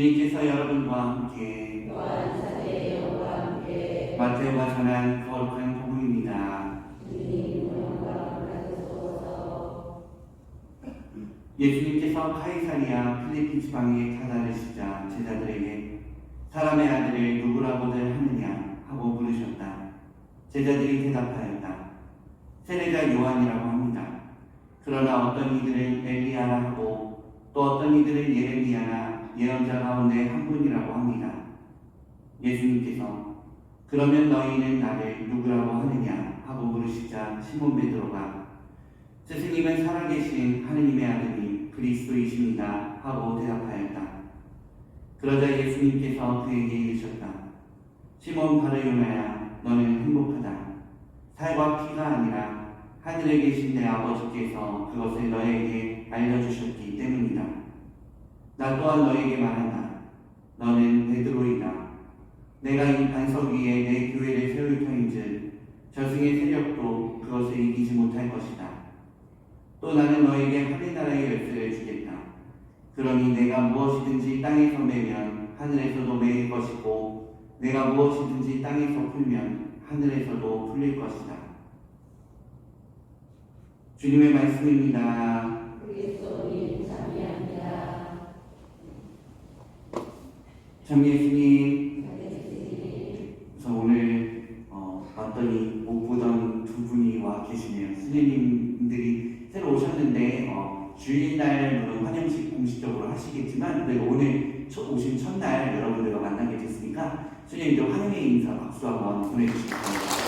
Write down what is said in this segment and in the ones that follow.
주님께서 여러분과 함께 마태오가 전한 거룩한 복음입니다. 예수님께서 카이사리아 필리핀 지방에 다다르시자 제자들에게 사람의 아들을 누구라고들 하느냐 하고 물으셨다. 제자들이 대답하였다. 세례자 요한이라고 합니다. 그러나 어떤 이들은 엘리야라 하고 또 어떤 이들은 예레미야나 예언자 가운데 한 분이라고 합니다. 예수님께서 그러면 너희는 나를 누구라고 하느냐 하고 물으시자 시몬 베드로가 스승님은 살아계신 하느님의 아들이 그리스도이십니다 하고 대답하였다. 그러자 예수님께서 그에게 이르셨다. 시몬 바르요나야 너는 행복하다. 살과 피가 아니라 하늘에 계신 내 아버지께서 그것을 너에게 알려주셨기 때문이다. 나 또한 너에게 말한다. 너는 베드로이다. 내가 이 반석 위에 내 교회를 세울 터인즉 저승의 세력도 그것을 이기지 못할 것이다. 또 나는 너에게 하늘 나라의 열쇠를 주겠다. 그러니 내가 무엇이든지 땅에서 매면 하늘에서도 매일 것이고 내가 무엇이든지 땅에서 풀면 하늘에서도 풀릴 것이다. 주님의 말씀입니다. 사제들이 그래서 오늘 어, 왔더니 못 보던 두 분이 와 계시네요. 스님들이 새로 오셨는데 어, 주일날 물론 환영식 공식적으로 하시겠지만 그래도 오늘 첫- 오신 첫날 여러분들과 만나게 됐으니까 스님들 환영의 인사 박수 한번 보내주시기 바랍니다.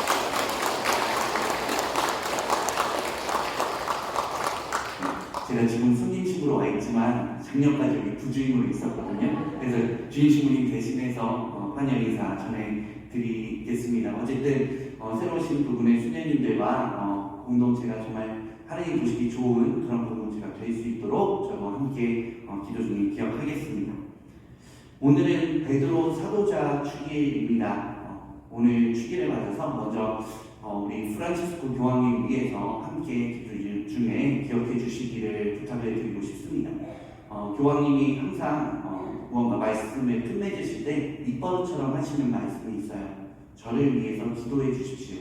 제가 지금 손님식으로 와 있지만 작년까지 여기 부주임으로 있었거든요. 그래서 주인식으님 대신해서 어, 환영 인사 전해드리겠습니다. 어쨌든 어, 새로 오신 두 분의 수녀님들과 어, 공동체가 정말 하나님 보시기 좋은 그런 공동체가 될 수 있도록 저와 함께 어, 기도 중에 기억하겠습니다. 오늘은 베드로 사도자 축일입니다. 어, 오늘 축일을 맞아서 먼저 어, 우리 프란치스코 교황님 위해서 함께 기도 중에 기억해 주시기를 부탁을 드리고 싶습니다. 어, 교황님이 항상 어, 무언가 말씀을 끝맺으실 때 입버릇처럼 하시는 말씀이 있어요. 저를 위해서 기도해 주십시오.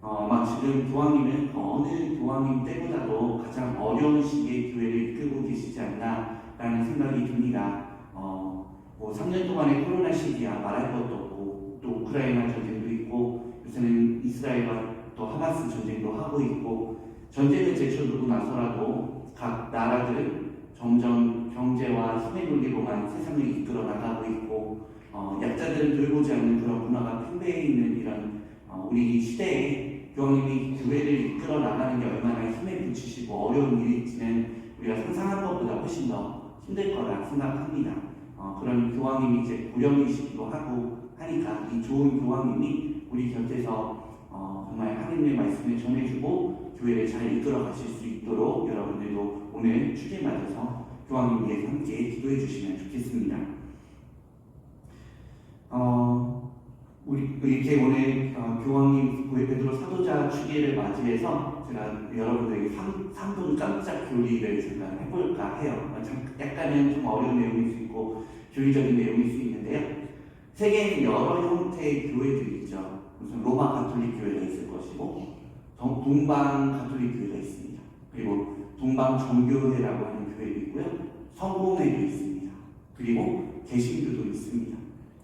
어, 막 지금 교황님은 어느 교황님 때보다도 가장 어려운 시기에 교회를 이끌고 계시지 않나라는 생각이 듭니다. 어, 뭐 3년 동안의 코로나 시기야 말할 것도 없고 또 우크라이나 전쟁도 있고 요새는 이스라엘과 또 하마스 전쟁도 하고 있고 전쟁을 제쳐두고 나서라도 각 나라들은 점점 경제와 힘의 논리로만 세상을 이끌어 나가고 있고 어, 약자들은 돌보지 않는 그런 문화가 팽배해 있는 이런 어, 우리 시대에 교황님이 교회를 이끌어 나가는 게 얼마나 힘에 부치시고 어려운 일일지는 우리가 상상한 것보다 훨씬 더 힘들 거라 생각합니다. 어, 그런 교황님이 이제 고령이시기도 하고 하니까 이 좋은 교황님이 우리 곁에서 어, 정말 하나님의 말씀을 전해주고 교회를 잘 이끌어 가실 수 있도록 여러분들도 오늘 축일 맞아서 교황님 위해서 함께 기도해 주시면 좋겠습니다. 어, 우리 이렇게 오늘 어, 교황님 베드로 사도자 축일을 맞이해서 제가 여러분들에게 3, 3분 깜짝 교리를 제가 해볼까 해요. 약간은 좀 어려운 내용일 수 있고 교리적인 내용일 수 있는데요. 세계에는 여러 형태의 교회들이 있죠. 무슨 로마 가톨릭 교회가 있을 것이고 동- 동방 가톨릭 교회가 있습니다. 그리고 동방 정교회라고 하는 교회도 있고요. 성공회도 있습니다. 그리고 개신교도 있습니다.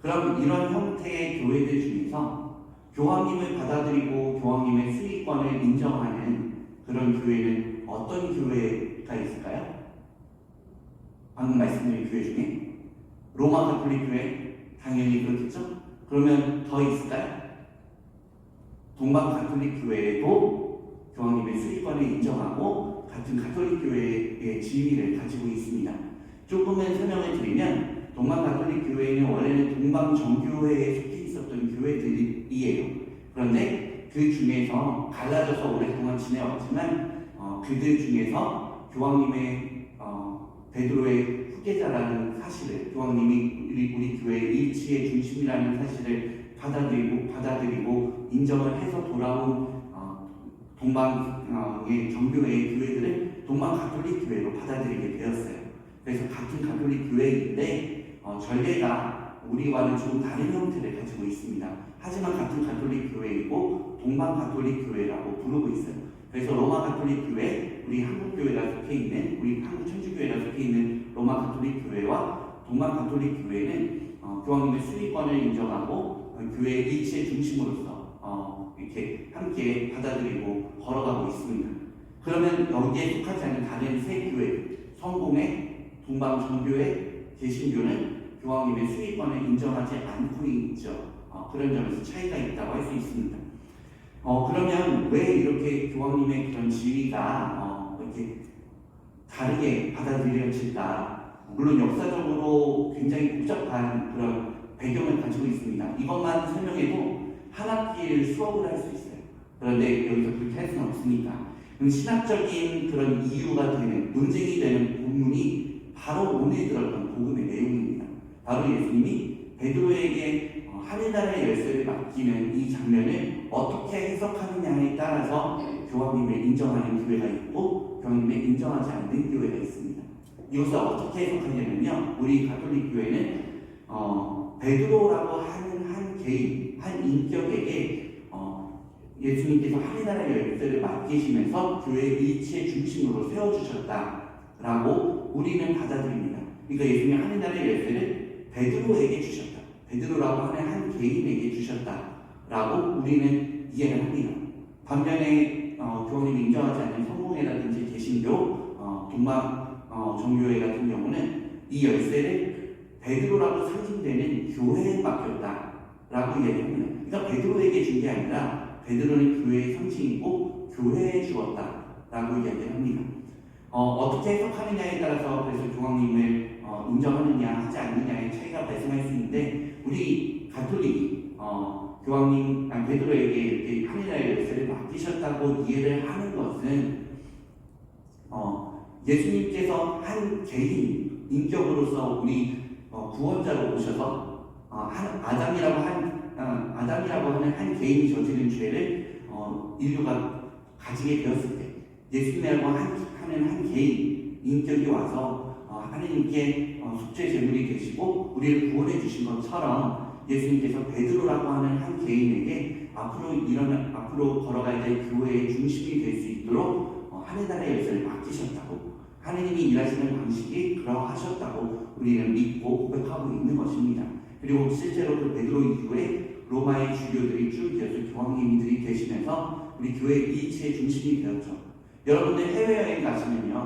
그럼 이런 형태의 교회들 중에서 교황님을 받아들이고 교황님의 수익권을 인정하는 그런 교회는 어떤 교회가 있을까요? 방금 말씀드린 교회 중에 로마 가톨릭 교회 당연히 그렇겠죠? 그러면 더 있을까요? 동방 가톨릭 교회도 교황님의 수익권을 인정하고 같은 가톨릭 교회의 지위를 가지고 있습니다. 조금만 설명을 드리면 동방 가톨릭 교회는 원래는 동방 정교회에 속해 있었던 교회들이에요. 그런데 그 중에서 갈라져서 오랫동안 지내왔지만 어, 그들 중에서 교황님의 어, 베드로의 후계자라는 사실을 교황님이 우리, 우리 교회의 일치의 중심이라는 사실을 받아들이고 받아들이고 인정을 해서 돌아온 어, 동방의 정교회의 교회들을 동방 가톨릭 교회로 받아들이게 되었어요. 그래서 같은 가톨릭 교회인데 어, 전례가 우리와는 조금 다른 형태를 가지고 있습니다. 하지만 같은 가톨릭 교회이고 동방 가톨릭 교회라고 부르고 있어요. 그래서 로마 가톨릭 교회, 우리 한국 교회가 속해 있는 우리 한국 천주교회가 속해 있는 로마 가톨릭 교회와 동방 가톨릭 교회는 어, 교황님의 수리권을 인정하고 어, 교회 일치의 중심으로서 어, 이렇게 함께 받아들이고 걸어가고 있습니다. 그러면 여기에 속하지 않은 다른 세 교회, 성공회, 동방 정교회, 개신교는 교황님의 수리권을 인정하지 않고 있죠. 어, 그런 점에서 차이가 있다고 할 수 있습니다. 어, 그러면 왜 이렇게 교황님의 그런 지위가 어, 이렇게 다르게 받아들여질까? 물론 역사적으로 굉장히 복잡한 그런 배경을 가지고 있습니다. 이것만 설명해도 한 학기를 수업을 할 수 있어요. 그런데 여기서 그렇게 할 수는 없으니까. 신학적인 그런 이유가 되는, 논쟁이 되는 본문이 바로 오늘 들었던 복음의 내용입니다. 바로 예수님이 베드로에게 어, 하늘나라의 열쇠를 맡기는 이 장면을 어떻게 해석하느냐에 따라서 교황님을 인정하는 교회가 있고 교황님을 인정하지 않는 교회가 있습니다. 이것을 어떻게 해석하냐면요. 우리 가톨릭 교회는 어, 베드로라고 하는 한 개인, 한 인격에게 어, 예수님께서 하늘나라의 열쇠를 맡기시면서 교회 일치의 중심으로 세워주셨다라고 우리는 받아들입니다. 그러니까 예수님이 하늘나라의 열쇠를 베드로에게 주셨다. 베드로라고 하는 한 개인에게 주셨다라고 우리는 이해를 합니다. 반면에 어, 교황님이 인정하지 않는 성공회라든지 개신교, 어, 동방 어, 정교회 같은 경우는 이 열쇠를 베드로라고 상징되는 교회에 맡겼다 라고 이야기합니다. 그러니까 베드로에게 준 게 아니라 베드로는 교회의 상징이고 교회에 주었다 라고 이야기를 합니다. 어, 떻게 해석하느냐에 따라서 그래서 교황님을 어, 인정하느냐 하지 않느냐의 차이가 발생할 수 있는데 우리 가톨릭이 어, 교황님 아니 베드로에게 이렇게 하늘나라의 열쇠를 맡기셨다고 이해를 하는 것은 어, 예수님께서 한 개인 인격으로서 우리 어, 구원자로 오셔서 어, 한 아담이라고 한 어, 아담이라고 하는 한 개인이 저지른 죄를 어, 인류가 가지게 되었을 때 예수님이라고 한, 하는 한 개인 인격이 와서 어, 하나님께 어, 속죄 제물이 되시고 우리를 구원해 주신 것처럼 예수님께서 베드로라고 하는 한 개인에게 앞으로 일어나 앞으로 걸어가야 될 교회의 중심이 될 수 있도록 어, 하늘나라의 열쇠를 맡기셨다고 하느님이 일하시는 방식이 그러하셨다고 우리는 믿고 고백하고 있는 것입니다. 그리고 실제로 그 베드로 이후에 로마의 주교들이 쭉 이어서 교황님들이 되시면서 우리 교회 이치의 중심이 되었죠. 여러분들 해외여행 가시면요,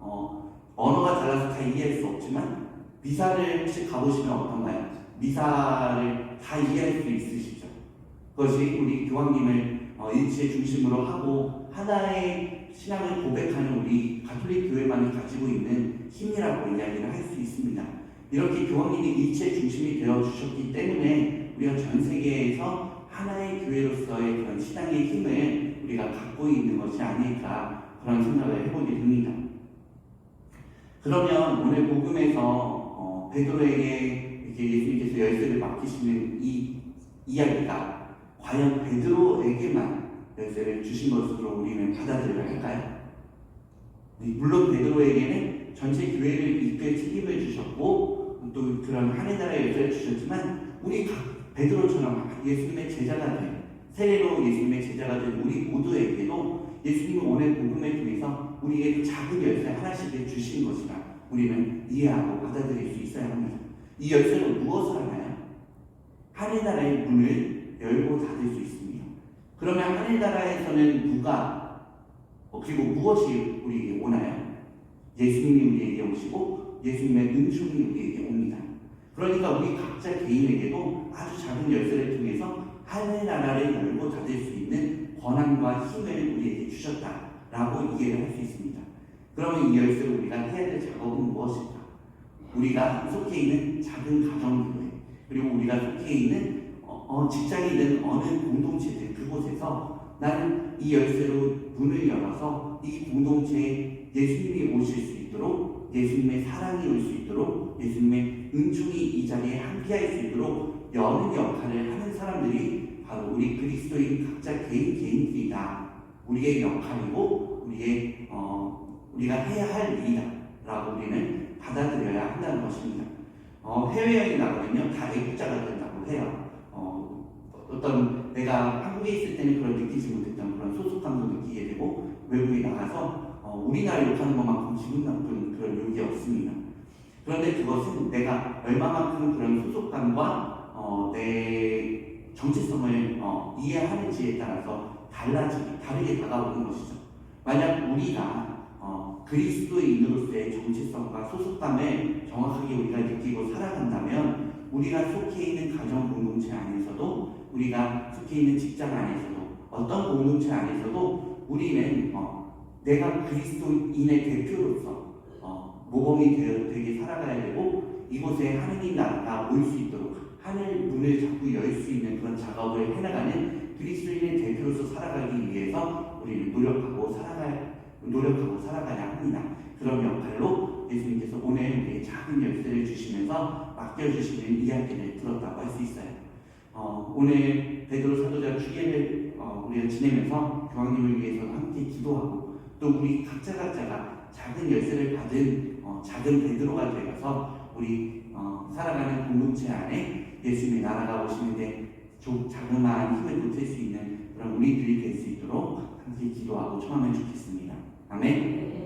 어, 언어가 달라서 다 이해할 수 없지만 미사를 혹시 가보시면 어떤가요? 미사를 다 이해할 수 있으시죠? 그것이 우리 교황님을 어, 일치의 중심으로 하고 하나의 신앙을 고백하는 우리 가톨릭 교회만이 가지고 있는 힘이라고 이야기를 할 수 있습니다. 이렇게 교황님이 일치의 중심이 되어 주셨기 때문에 우리가 전 세계에서 하나의 교회로서의 그런 신앙의 힘을 우리가 갖고 있는 것이 아닐까 그런 생각을 해보게 됩니다. 그러면 오늘 복음에서 어, 베드로에게 이렇게 예수님께서 열쇠를 맡기시는 이 이야기가 과연 베드로에게만 열쇠를 주신 것으로 우리는 받아들여야 할까요? 네, 물론 베드로에게는 전체 교회를 이끌 책임을 주셨고 또 그런 하늘 나라의 열쇠를 주셨지만 우리 각 베드로처럼 예수님의 제자가 된 세례로 예수님의 제자가 된 우리 모두에게도 예수님은 오늘 복음을 통해서 우리에게 작은 열쇠 하나씩을 주신 것이라 우리는 이해하고 받아들일 수 있어야 합니다. 이 열쇠는 무엇을 하나요? 하늘 나라의 문을 열고 닫을 수 있습니다. 그러면 하늘나라에서는 누가 어, 그리고 무엇이 우리에게 오나요? 예수님이 우리에게 오시고 예수님의 은총이 우리에게 옵니다. 그러니까 우리 각자 개인에게도 아주 작은 열쇠를 통해서 하늘나라를 열고 닫을 수 있는 권한과 힘을 우리에게 주셨다라고 이해를 할 수 있습니다. 그러면 이 열쇠로 우리가 해야 될 작업은 무엇일까? 우리가 속해 있는 작은 가정교회 그리고 우리가 속해 있는 어, 어, 직장이든 어느 공동체든 그곳에서 나는 이 열쇠로 문을 열어서 이 공동체에 예수님이 오실 수 있도록 예수님의 사랑이 올 수 있도록 예수님의 은총이 이 자리에 함께할 수 있도록 여는 역할을 하는 사람들이 바로 우리 그리스도인 각자 개인 개인들이다. 우리의 역할이고 우리의 어, 우리가 해야 할 일이다라고 우리는 받아들여야 한다는 것입니다. 어, 해외여행 나가면요 다 애국자가. 어, 어떤 내가 한국에 있을 때는 그런 느끼지 못했던 그런 소속감도 느끼게 되고 외국에 나가서 어, 우리나라 욕하는 것만큼 기분 나쁜 그런 욕이 없습니다. 그런데 그것은 내가 얼마만큼 그런 소속감과 어, 내 정체성을 어, 이해하는지에 따라서 달라지 다르게 다가오는 것이죠. 만약 우리가 어, 그리스도인으로서의 정체성과 소속감을 정확하게 우리가 느끼고 살아간다면 우리가 속해 있는 가정 공동체 안에서도 우리가 속해 있는 직장 안에서도 어떤 공동체 안에서도 우리는 어, 내가 그리스도인의 대표로서 어, 모범이 되어, 되게 살아가야 되고 이곳에 하느님 나라가 올 수 있도록 하늘 문을 자꾸 열 수 있는 그런 작업을 해나가는 그리스도인의 대표로서 살아가기 위해서 우리는 노력하고 살아갈 노력하고 살아가야 합니다. 그런 역할로 예수님께서 오늘 우리의 작은 열쇠를 주시면서 맡겨주시는 이야기를 들었다고 할 수 있어요. 어, 오늘 베드로 사도자 주례를 어, 우리가 지내면서 교황님을 위해서 함께 기도하고 또 우리 각자 각자가 작은 열쇠를 받은 어, 작은 베드로가 되어서 우리 어, 살아가는 공동체 안에 예수님의 나라가 오시는데 좀 자그마한 힘을 보탤 수 있는 그런 우리들이 될 수 있도록 함께 기도하고 청하면 좋겠습니다. 아멘.